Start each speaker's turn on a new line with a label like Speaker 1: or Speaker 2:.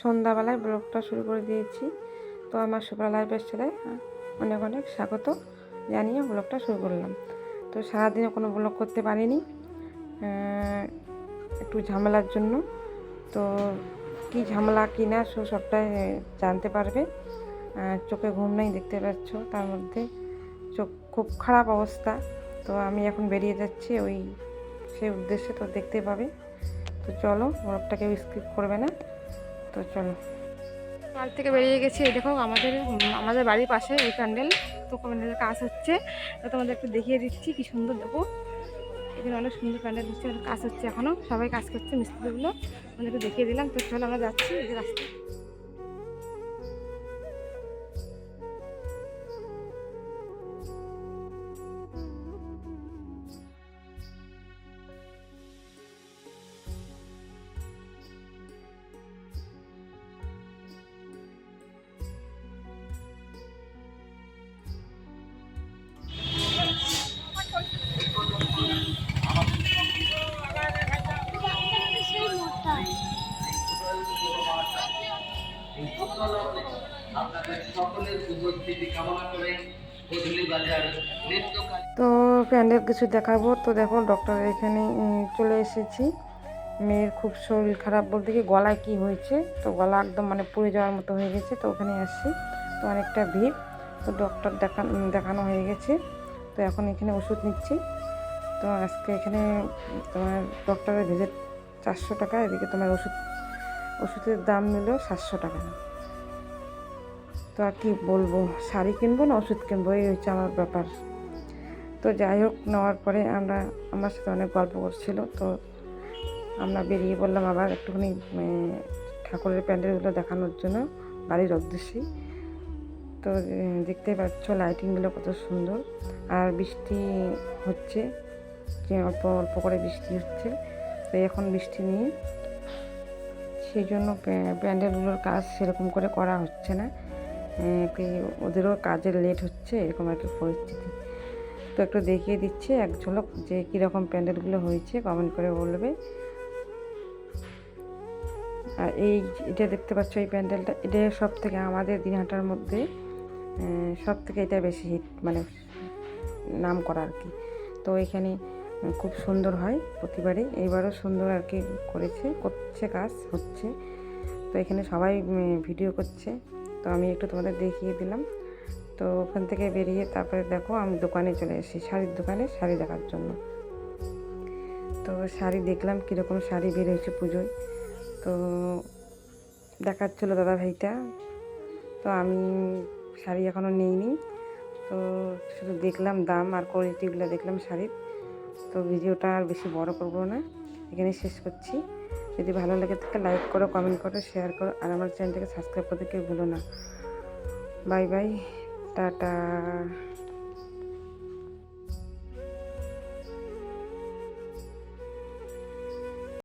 Speaker 1: সন্ধ্যাবেলায় ব্লগটা শুরু করে দিয়েছি। তো আমার সুপার লাইফ স্টাইলে অনেক অনেক স্বাগত জানিয়ে ব্লগটা শুরু করলাম। তো সারাদিনে কোনো ব্লগ করতে পারিনি। একটু ঝামেলার জন্য। তো কি ঝামেলা, কি না, সো সবটাই জানতে পারবে। চোখে ঘুম নেই দেখতে পাচ্ছ, তার মধ্যে চোখ খুব খারাপ অবস্থা। তো আমি এখন বেরিয়ে যাচ্ছি, ওই সেই উদ্দেশ্যে তো দেখতে পাবে। তো চলো বরফটা কেউ স্কিপ করবে না। তো চলো। বাড়ি থেকে বেরিয়ে গেছি, এই দেখো আমাদের আমাদের বাড়ির পাশে এই প্যান্ডেল। তো প্যান্ডেলের কাজ হচ্ছে, তো তোমাদের একটু দেখিয়ে দিচ্ছি কি সুন্দর, দেখো। এখানে অনেক সুন্দর প্যান্ডেল হচ্ছে কাজ হচ্ছে এখনও সবাই কাজ করছে, মিস্ত্রিগুলো। আমাদেরকে দেখিয়ে দিলাম। তো চলো আমরা যাচ্ছি এই যে তো প্যান্ডেল কিছু দেখাবো। তো দেখো, ডক্টর এখানে চলে এসেছি। মেয়ের খুব শরীর খারাপ বলতে কি, গলায় কি হয়েছে? তো গলা একদম মানে পুড়ে যাওয়ার মতো হয়ে গেছে। তো ওখানে আসছি। তো অনেকটা ভিড়। তো ডক্টর দেখান দেখানো হয়ে গেছে। তো এখন এখানে ওষুধ নিচ্ছি। তো আজকে এখানে তোমার ডক্টরের ভিজিট চারশো টাকা। এদিকে তোমার ওষুধ, ওষুধের দাম নিল সাতশো টাকা। তো আর কি বলব? শাড়ি কিনবো না ওষুধ কিনবো এই হচ্ছে আমার ব্যাপার। তো যাই হোক নেওয়ার পরে আমরা আমার সাথে অনেক গল্প করছিল তো আমরা বেরিয়ে পড়লাম আবার একটুখানি ঠাকুরের প্যান্ডেলগুলো দেখানোর জন্য বাড়ির উদ্দেশ্যেই। তো উম, দেখতেই পাচ্ছ লাইটিংগুলো কত সুন্দর। আর বৃষ্টি হচ্ছে যে অল্প অল্প করে বৃষ্টি হচ্ছে তো এখন বৃষ্টি নেই। সেই জন্য প্যান্ডেলগুলোর কাজ সেরকম করে করা হচ্ছে না। ওদেরও কাজের লেট হচ্ছে, এরকম কি পরিস্থিতি। তো একটু দেখিয়ে দিচ্ছে এক ঝলক যে কীরকম প্যান্ডেলগুলো হয়েছে কমেন্ট করে বলবে। আর এই এটা দেখতে পাচ্ছ, এই প্যান্ডেলটা, এটা সব থেকে আমাদের দিনহাটার মধ্যে সব থেকে এটা বেশি হিট মানে নাম করা আর কি। তো এখানে খুব সুন্দর হয় প্রতিবারই এইবারও সুন্দর আর কি করেছে, করছে কাজ, হচ্ছে। তো এখানে সবাই ভিডিও করছে। আমি একটু তোমাদের দেখিয়ে দিলাম। তো ওখান থেকে বেরিয়ে তারপরে দেখো আমি দোকানে চলে এসেছি, শাড়ির দোকানে শাড়ি দেখার জন্য। তো শাড়ি দেখলাম কীরকম শাড়ি বের হয়েছে পুজোয়। তো দেখাচ্ছিলো দাদা ভাইটা তো আমি শাড়ি এখনও নিইনি। তো শুধু দেখলাম দাম আর কোয়ালিটিগুলো দেখলাম শাড়ির। তো ভিডিওটা আর বেশি বড় করব না। এখানে শেষ করছি। যদি ভালো লাগে থাকে লাইক করো কমেন্ট করো শেয়ার করো, আর আমার চ্যানেলটাকে সাবস্ক্রাইব করতে কেউ ভুলো না। Bye bye tata.